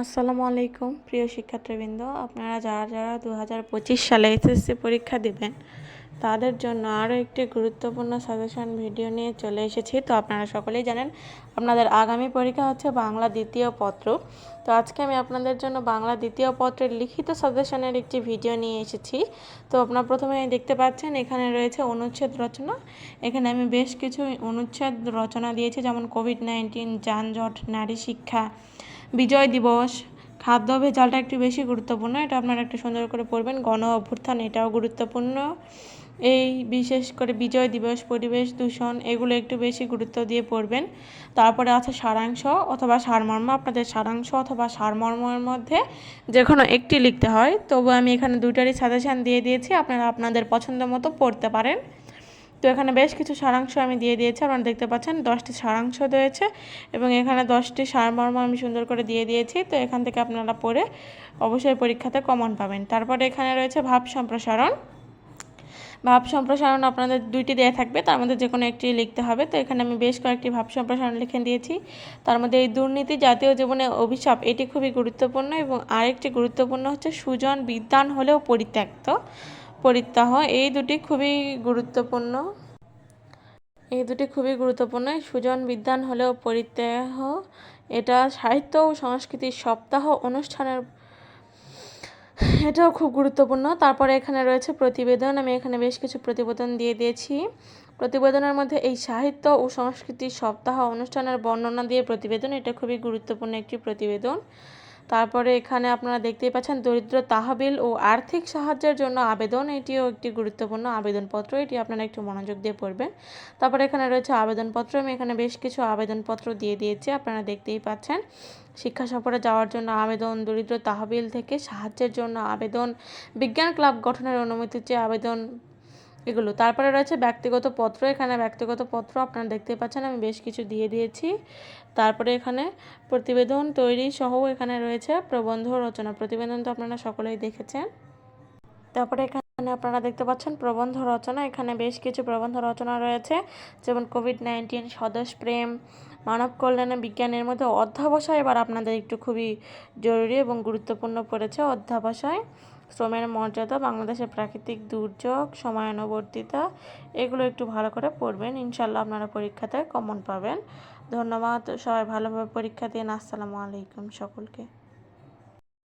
আসসালামু আলাইকুম, প্রিয় শিক্ষার্থীবৃন্দ। আপনারা যারা যারা দু হাজার পঁচিশ সালে এসএসসি পরীক্ষা দেবেন, তাদের জন্য আরও একটি গুরুত্বপূর্ণ সাজেশন ভিডিও নিয়ে চলে এসেছি। তো আপনারা সকলেই জানেন, আপনাদের আগামী পরীক্ষা হচ্ছে বাংলা দ্বিতীয় পত্র। তো আজকে আমি আপনাদের জন্য বাংলা দ্বিতীয় পত্রের লিখিত সাজেশনের একটি ভিডিও নিয়ে এসেছি। তো আপনারা প্রথমে দেখতে পাচ্ছেন, এখানে রয়েছে অনুচ্ছেদ রচনা। এখানে আমি বেশ কিছু অনুচ্ছেদ রচনা দিয়েছি, যেমন কোভিড নাইন্টিন যানজট, নারী শিক্ষা বিজয় দিবস। খাদ্য ভেজালটা একটু বেশি গুরুত্বপূর্ণ, এটা আপনারা একটু সুন্দর করে পড়বেন। গণ অভ্যুত্থান, এটাও গুরুত্বপূর্ণ। এই বিশেষ করে বিজয় দিবস, পরিবেশ দূষণ, এগুলো একটু বেশি গুরুত্ব দিয়ে পড়বেন। তারপরে আছে সারাংশ অথবা সারমর্ম। আপনাদের সারাংশ অথবা সারমর্মের মধ্যে যে কোনো একটি লিখতে হয়। তবু আমি এখানে দুইটারই সাজেশান দিয়ে দিয়েছি। আপনারা আপনাদের পছন্দ মতো পড়তে পারেন। তো এখানে বেশ কিছু সারাংশ আমি দিয়ে দিয়েছি। আপনারা দেখতে পাচ্ছেন দশটি সারাংশ রয়েছে এবং এখানে দশটি সারমর্ম আমি সুন্দর করে দিয়ে দিয়েছি। তো এখান থেকে আপনারা পড়ে অবশ্যই পরীক্ষাতে কমন পাবেন। তারপরে এখানে রয়েছে ভাব সম্প্রসারণ। ভাব সম্প্রসারণ আপনাদের দুইটি দেওয়া থাকবে। তার মধ্যে যে কোনো একটি লিখতে হবে। তো এখানে আমি বেশ কয়েকটি ভাব সম্প্রসারণ লিখে দিয়েছি। তার মধ্যে এই দুর্নীতি জাতীয় জীবনে অভিশাপ, এটি খুবই গুরুত্বপূর্ণ এবং আরেকটি গুরুত্বপূর্ণ হচ্ছে সুজন বিদ্যান হলেও পরিত্যক্ত। পরিত্যাহ, এই দুটি খুবই গুরুত্বপূর্ণ। এই দুটি খুবই গুরুত্বপূর্ণ। সুজন বিদ্যান হলেও পরিত্যাহ। এটা সাহিত্য ও সংস্কৃতির সপ্তাহ অনুষ্ঠানের, এটাও খুব গুরুত্বপূর্ণ। তারপরে এখানে রয়েছে প্রতিবেদন। আমি এখানে বেশ কিছু প্রতিবেদন দিয়ে দিয়েছি। প্রতিবেদনের মধ্যে এই সাহিত্য ও সংস্কৃতির সপ্তাহ অনুষ্ঠানের বর্ণনা দিয়ে প্রতিবেদন, এটা খুবই গুরুত্বপূর্ণ একটি প্রতিবেদন। তারপরে এখানে আপনারা দেখতেই পাচ্ছেন দরিদ্র তাহবিল ও আর্থিক সাহায্যের জন্য আবেদন। এটিও একটি গুরুত্বপূর্ণ আবেদনপত্র। এটি আপনারা একটু মনোযোগ দিয়ে পড়বেন। তারপরে এখানে রয়েছে আবেদনপত্র। আমি এখানে বেশ কিছু আবেদনপত্র দিয়ে দিয়েছি। আপনারা দেখতেই পাচ্ছেন শিক্ষা সফরে যাওয়ার জন্য আবেদন, দরিদ্র তাহবিল থেকে সাহায্যের জন্য আবেদন, বিজ্ঞান ক্লাব গঠনের অনুমতি চেয়ে আবেদন এগুলো। তারপরে রয়েছে ব্যক্তিগত পত্র। এখানে ব্যক্তিগত পত্র আপনারা দেখতে পাচ্ছেন, আমি বেশ কিছু দিয়ে দিয়েছি। তারপরে এখানে প্রতিবেদন তৈরি সহ এখানে রয়েছে প্রবন্ধ রচনা। প্রতিবেদন তো আপনারা সকলেই দেখেছেন। তারপরে এখানে আপনারা দেখতে পাচ্ছেন প্রবন্ধ রচনা। এখানে বেশ কিছু প্রবন্ধ রচনা রয়েছে, যেমন কোভিড নাইন্টিন স্বদেশ প্রেম, মানব কল্যাণে বিজ্ঞানের মধ্যে অধ্যাবসায় এবার আপনাদের একটু খুবই জরুরি এবং গুরুত্বপূর্ণ পড়েছে অধ্যাবসায়। শ্রমের মর্যাদা, বাংলাদেশের প্রাকৃতিক দুর্যোগ, সময়ানুবর্তিতা, এগুলো একটু ভালো করে পড়বেন। ইনশাল্লাহ আপনারা পরীক্ষাতে কমন পাবেন। ধন্যবাদ। সবাই ভালোভাবে পরীক্ষা দিন। আসসালামু আলাইকুম সকলকে।